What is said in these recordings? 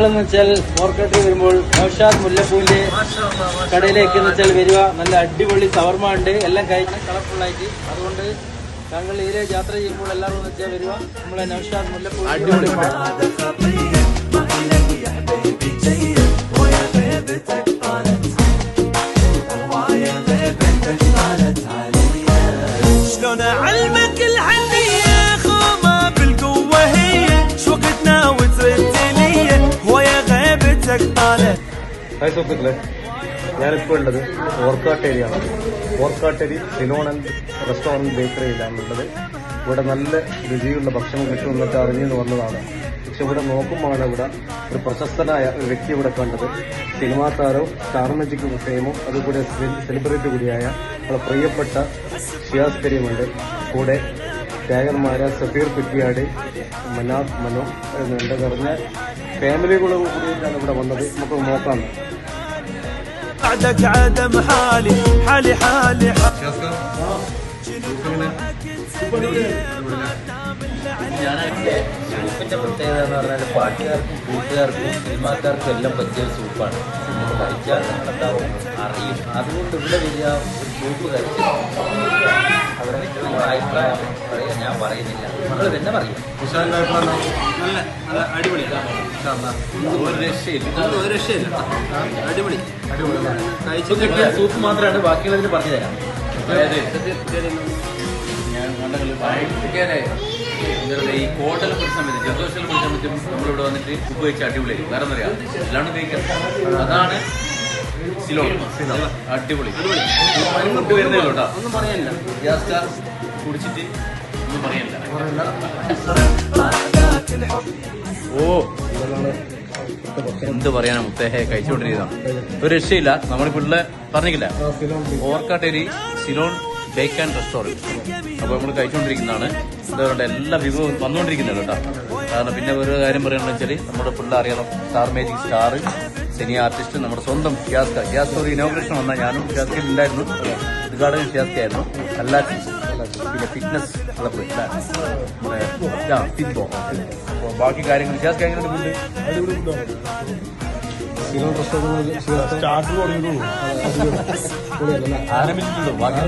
എന്ന് വെച്ചാൽ ഫോർക്കട്ട് വരുമ്പോൾ നൗഷാദ് മുല്ലപ്പൂവിന്റെ കടയിലേക്ക് എന്ന് വെച്ചാൽ വരിക നല്ല അടിപൊളി സവർമ ഉണ്ട് എല്ലാം കഴിഞ്ഞ് കളർഫുൾ ആയിട്ട് അതുകൊണ്ട് താങ്കൾ ഇതിലെ യാത്ര ചെയ്യുമ്പോൾ എല്ലാവരും എന്ന് വെച്ചാൽ വരിക നമ്മളെ നൗഷാദ് മുല്ലപ്പൂ അടിപൊളി شلون اعلمك സുഹൃത്തുക്കളെ. ഞാനിപ്പോൾ ഉള്ളത് ഓർക്കാട്ടേരിയാണ്. ഓർക്കാട്ടേരി സിലോൺ ആൻഡ് റെസ്റ്റോറന്റ് ബേക്കറിയിലാണ് ഉള്ളത്. ഇവിടെ നല്ല രുചിയുള്ള ഭക്ഷണം കിട്ടുമെന്നൊക്കെ അറിഞ്ഞു വന്നതാണ്. പക്ഷെ ഇവിടെ നോക്കുമ്പോഴാണ് ഇവിടെ ഒരു പ്രശസ്തനായ ഒരു വ്യക്തി ഇവിടെ കണ്ടത്. സിനിമാ താരവും സ്റ്റാർ മാജിക് ഫെയിമും അതുകൂടെ സെലിബ്രിറ്റി കൂടിയായ നമ്മുടെ പ്രിയപ്പെട്ട ഷിയാസ് കരീമുണ്ട്. കൂടെ ഗായകന്മാരായ സഫീർ കുറ്റിയാടി മനാഫ് മനോ എന്നുണ്ട്. നിറഞ്ഞ ഫാമിലികളോട് കൂടിയിട്ടാണ് ഇവിടെ വന്നത്. നമുക്ക് നോക്കാം. സൂപ്പിന്റെ പ്രത്യേകത എന്ന് പറഞ്ഞാൽ പാട്ടുകാർക്കും കൂട്ടുകാർക്കും സിനിമാക്കാർക്കും എല്ലാം പറ്റിയ സൂപ്പാണ് കഴിച്ചാൽ നമ്മളെന്താവും അറിയും അതുകൊണ്ട് ഇവിടെ വലിയ സൂപ്പ് കഴിച്ചു അവരുടെ അഭിപ്രായം ഞാൻ പറയുന്നില്ല. നമ്മൾ തന്നെ പറയും. നല്ല നല്ല അടിപൊളി ഒരു രക്ഷയില്ല. ഒരു രക്ഷയില്ല. അടിപൊളി. ഇപ്പൊ കിട്ടിയ സൂപ്പ് മാത്രമാണ് ബാക്കിയുള്ളതിന് പറഞ്ഞു തരാം. ഞാൻ ഭയങ്കര ഈ കോട്ടലെ കുറിച്ച് സംബന്ധിച്ച് ജലദോഷത്തെ കുറിച്ച് സംബന്ധിച്ച് നമ്മളിവിടെ വന്നിട്ട് ഉപയോഗിച്ച് അടിപൊളിയായി വേറെ ഒന്നും അറിയാം അല്ലാണ്ട് ഉപയോഗിക്കാം അതാണ് സിലോ അടിപൊളി. ഒന്നും പറയാനില്ല ഗ്യാസ് കുടിച്ചിട്ട് ഒന്നും പറയല്ല ഓ. എന്ത് പറയാനാ മുത്തേഹെ കഴിച്ചുകൊണ്ടിരിക്കുന്നതാണ്. ഒരു രക്ഷയില്ല. നമ്മളിപ്പിള്ള പറഞ്ഞില്ല? Orkkatteri Ceylon bake and restaurant. അപ്പോൾ നമ്മൾ കഴിച്ചുകൊണ്ടിരിക്കുന്നതാണ്. ഇതുകൊണ്ട് എല്ലാ വിഭവവും വന്നുകൊണ്ടിരിക്കുന്നത് കേട്ടോ. കാരണം പിന്നെ ഒരു കാര്യം പറയുകയാണെന്ന് വെച്ചാൽ നമ്മുടെ പിള്ളേർ അറിയണം. Star magic star cine artist നമ്മുടെ സ്വന്തം ഷിയാസ്ക ഷിയാസ്ക ഒരു ഇനോഗ്രേഷൻ വന്നാൽ ഞാനും ഷിയാസ്കയിൽ ഉണ്ടായിരുന്നു ഉദ്ഘാടനം ഷിയാസ്കയായിരുന്നു അല്ലാത്തി പിന്നെ ഫിറ്റ്നസ് ഫിറ്റ്ബോ അപ്പോൾ ബാക്കി കാര്യങ്ങൾ വിശ്വാസ കാര്യങ്ങളുണ്ട് സ്റ്റാർട്ട് ആരംഭിച്ചിട്ടുള്ളൂ ബാക്കി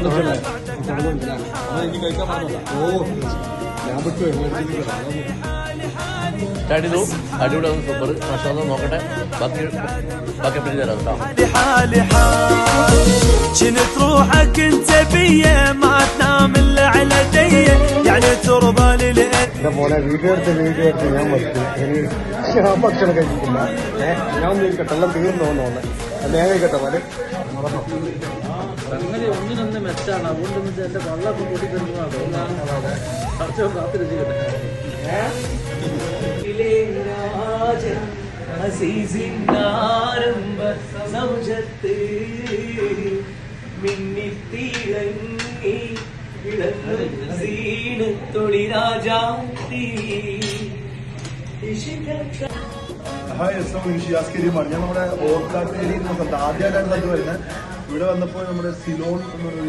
ഓ സ്റ്റാർട്ട് ചെയ്തു അടിപൊളി സൂപ്പർ മഷാല നോക്കട്ടെ ബാക്കി ബാക്കി എപ്പോഴും തരാം കേട്ടോ حالي حال كنت روحك انت بيا ما تنام الا على دي يعني ترضى للأ എന്റെ പോലെ വീഡിയോ എടുത്ത് വീഡിയോ എടുത്ത് ഞാൻ വയ്ക്കും ഇനി ഞാൻ ഭക്ഷണം കഴിച്ചിട്ടില്ല ഏഹ് ഞാൻ ഒന്ന് ഇരിക്കട്ടെ എല്ലാം തീർന്നു തോന്നുന്നു ഞാൻ കഴിക്കട്ടെ പോലെ അങ്ങനെ ഒന്നിനൊന്ന് മെച്ചാണ്. അതുകൊണ്ട് എന്റെ വള്ളമൊക്കെ കൂട്ടി തരുന്നതാണ് കാത്തിരിച്ചിട്ടെ സൗജത്ത് മിന്നിത്തിളങ്ങി ഹായ് എം ഷിയാസ് കരീമാണ് ഞാൻ നമ്മുടെ ഓർക്കാട്ടേരി എന്ന സ്ഥലത്ത് ആദ്യമായിട്ടാണ് സ്ഥലത്ത് വരുന്നത്. ഇവിടെ വന്നപ്പോൾ നമ്മുടെ സിലോൺ എന്നൊരു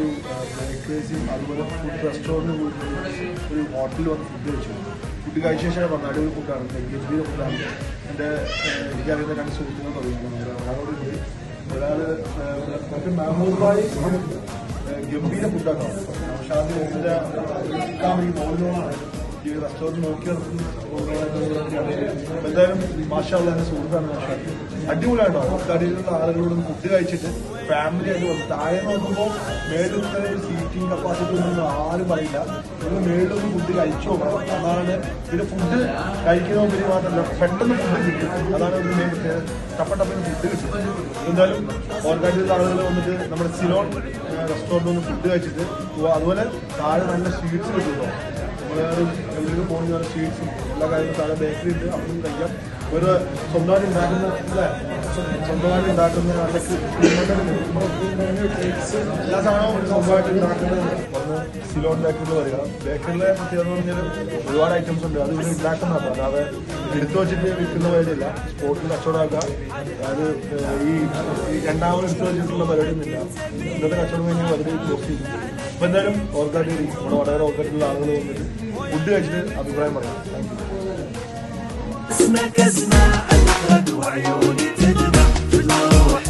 ബേക്കേഴ്സും അതുപോലെ ഫുഡ് റെസ്റ്റോറന്റ് ഒരു ഹോട്ടലിൽ വന്ന് ഫുഡ് കഴിച്ചു ഫുഡ് കഴിച്ച ശേഷം അടിപൊളി ഫുഡാണ് ഗംഭീര ഫുഡാണ് എന്റെ എനിക്കറിയുന്ന രണ്ട് സുഹൃത്തുക്കൾ തുടങ്ങിയാണ് ഒരാളോട് ഒരാൾ മറ്റേ മാമൂർബായി ഗംഭീര ഫുഡാണ് പക്ഷെ അത് എന്റെ മോളിലോണാണ് ഈ റെസ്റ്റോറന്റ് നോക്കി എന്തായാലും മാഷാള്ള എന്റെ സുഹൃത്താണ് മാഷാ. അടിപൊളിയാണ്? കടയിലുള്ള ആളുകളോട് ഫുഡ് കഴിച്ചിട്ട് ഫാമിലി ആയിട്ട് വന്നു താഴെ നോക്കുമ്പോൾ മേളിൽ ഇത്ര ഒരു സീറ്റിംഗ് കപ്പാസിറ്റി ഒന്നും ആരും പറയില്ല. നിങ്ങൾ മേളിൽ ഒന്ന് ഫുഡ് കഴിച്ചു നോക്കണം. അതാണ് പിന്നെ ഫുഡ് കഴിക്കുന്ന പിന്നെ മാത്രമല്ല പെട്ടെന്ന് ഫുഡ് കിട്ടും. അതാണ് ഒരു മെയിൻ പ്രത്യേകത. ടപ്പട്ടപ്പിന് ഫുഡ് കിട്ടും. എന്തായാലും ഓർഗാനിക് ആളുകൾ വന്നിട്ട് നമ്മുടെ സിലോൺ റെസ്റ്റോറന്റ് ഒന്ന് ഫുഡ് കഴിച്ചിട്ട് അതുപോലെ താഴെ നല്ല സ്വീറ്റ്സ് കിട്ടുമല്ലോ എവിടെയും പോകുന്ന സ്വീറ്റ്സും എല്ലാ കാര്യങ്ങളും താഴെ ബേക്കറി ഉണ്ട്. അവിടുന്ന് കഴിക്കാം. ഒരു സ്വന്തമായിട്ട് ഉണ്ടാക്കുന്ന അല്ലേ? സ്വന്തമായിട്ട് ഉണ്ടാക്കുന്ന എല്ലാ സാധനവും സ്വന്തമായിട്ട് ഉണ്ടാക്കുന്നത് വന്ന് സിലോൺ ബേക്കറിയിൽ വരിക. ബേക്കറിലെ പ്രത്യേകത പറഞ്ഞാൽ ഒരുപാട് ഐറ്റംസ് ഉണ്ട്. അത് ഇവിടെ ഉണ്ടാക്കുന്നതാണ് അല്ലാതെ എടുത്തു വെച്ചിട്ട് വിൽക്കുന്ന പരിപാടിയില്ല. സ്പോട്ടിൽ കച്ചവടമാക്കുക അത് ഈ രണ്ടാമത് എടുത്തു വെച്ചിട്ടുള്ള പരിപാടിയൊന്നുമില്ല. ഇന്നത്തെ കച്ചവടം കഴിഞ്ഞാൽ വളരെ ക്ലോസ് ചെയ്തു. അപ്പൊ എന്തായാലും ഓർക്കാട്ടേരി നമ്മുടെ വടകര ഓർക്കാട്ടിലുള്ള ആളുകൾ വന്നിട്ട് ഫുഡ് കഴിച്ചിട്ട് അഭിപ്രായം പറയാം താങ്ക് യു اسمك اسمع اذكرك وعيوني تدمع كل ما اروح